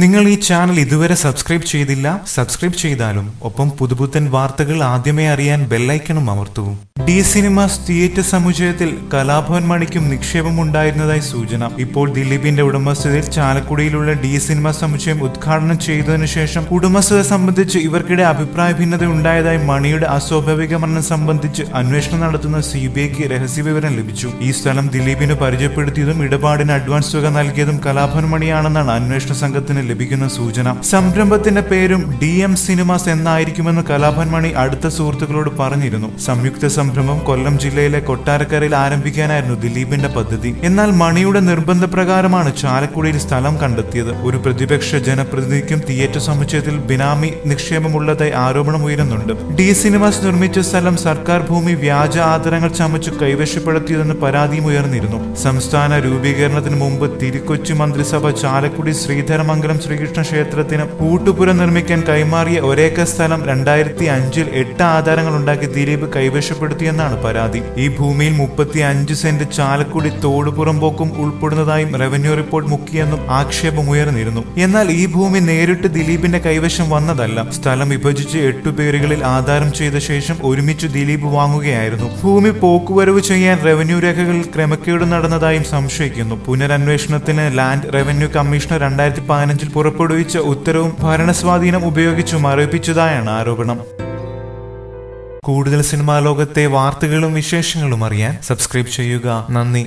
നിങ്ങൾ ഈ ചാനൽ ഇതുവരെ സബ്സ്ക്രൈബ് ചെയ്തില്ല സബ്സ്ക്രൈബ് ചെയ്താലും ഒപ്പം പുതുപുത്തൻ വാർത്തകൾ ആദ്യമേ അറിയാൻ ബെല്ലൈക്കണും അമർത്തൂ. ഡി സിനിമാസ് തിയേറ്റർ സമുച്ചയത്തിൽ കലാഭവൻ മണിക്കും നിക്ഷേപം ഉണ്ടായിരുന്നതായി സൂചന. ഇപ്പോൾ ദിലീപിന്റെ ഉടമസ്ഥതയിൽ ചാലക്കുടിയിലുള്ള ഡി സിനിമ സമുച്ചയം ഉദ്ഘാടനം ചെയ്തതിനു ശേഷം ഉടമസ്ഥത സംബന്ധിച്ച് ഇവർക്കിടെ അഭിപ്രായ ഭിന്നത ഉണ്ടായതായി മണിയുടെ അസ്വാഭാവിക മരണം സംബന്ധിച്ച് അന്വേഷണം നടത്തുന്ന സി ബി ഐക്ക് രഹസ്യവിവരം ലഭിച്ചു. ഈ സ്ഥലം ദിലീപിന് പരിചയപ്പെടുത്തിയതും ഇടപാടിന് അഡ്വാൻസ് തുക നൽകിയതും കലാഭവൻ മണിയാണെന്നാണ് അന്വേഷണ സംഘത്തിന് ലഭിക്കുന്ന സൂചന. സംരംഭത്തിന്റെ പേരും ഡി എം സിനിമാസ് എന്നായിരിക്കുമെന്ന് കലാഭൻ മണി അടുത്ത സുഹൃത്തുക്കളോട് പറഞ്ഞിരുന്നു. സംയുക്ത സംരംഭം കൊല്ലം ജില്ലയിലെ കൊട്ടാരക്കരയിൽ ആരംഭിക്കാനായിരുന്നു ദിലീപിന്റെ പദ്ധതി. എന്നാൽ മണിയുടെ നിർബന്ധപ്രകാരമാണ് ചാലക്കുടിയിൽ സ്ഥലം കണ്ടെത്തിയത്. ഒരു പ്രതിപക്ഷ ജനപ്രതിനിധിക്കും തിയേറ്റർ സമുച്ചയത്തിൽ ബിനാമി നിക്ഷേപമുള്ളതായി ആരോപണം ഉയരുന്നുണ്ട്. ഡി സിനിമാസ് നിർമ്മിച്ച സ്ഥലം സർക്കാർ ഭൂമി വ്യാജ ആദരങ്ങൾ ചമച്ചു കൈവശപ്പെടുത്തിയതെന്ന് പരാതിയും ഉയർന്നിരുന്നു. സംസ്ഥാന രൂപീകരണത്തിന് മുമ്പ് തിരുക്കൊച്ചി മന്ത്രിസഭ ചാലക്കുടി ശ്രീധരമംഗലം ശ്രീകൃഷ്ണ ക്ഷേത്രത്തിന് പൂട്ടുപുരം നിർമ്മിക്കാൻ കൈമാറിയ ഒരേക്കർ സ്ഥലം രണ്ടായിരത്തി അഞ്ചിൽ എട്ട് ആധാരങ്ങൾ ഉണ്ടാക്കി ദിലീപ് കൈവശപ്പെടുത്തിയെന്നാണ് പരാതി. ഈ ഭൂമിയിൽ മുപ്പത്തി അഞ്ച് സെന്റ് ചാലക്കുടി തോടുപുറമ്പോക്കും ഉൾപ്പെടുന്നതായും റവന്യൂ റിപ്പോർട്ട് മുക്കിയെന്നും ആക്ഷേപമുയർന്നിരുന്നു എന്നാൽ ഈ ഭൂമി നേരിട്ട് ദിലീപിന്റെ കൈവശം വന്നതല്ല. സ്ഥലം വിഭജിച്ച് എട്ടു പേരുകളിൽ ആധാരം ചെയ്ത ശേഷം ഒരുമിച്ച് ദിലീപ് വാങ്ങുകയായിരുന്നു. ഭൂമി പോക്കുവരവ് ചെയ്യാൻ റവന്യൂ രേഖകളിൽ ക്രമക്കേട് നടന്നതായും സംശയിക്കുന്നു. പുനരന്വേഷണത്തിന് ലാൻഡ് റവന്യൂ കമ്മീഷണർ രണ്ടായിരത്തി പതിനഞ്ചിൽ പുറപ്പെടുവിച്ച ഉത്തരവും ഭരണസ്വാധീനം ഉപയോഗിച്ചു മരവിപ്പിച്ചതായാണ് ആരോപണം. കൂടുതൽ സിനിമാ ലോകത്തെ വാർത്തകളും വിശേഷങ്ങളും അറിയാൻ സബ്സ്ക്രൈബ് ചെയ്യുക. നന്ദി.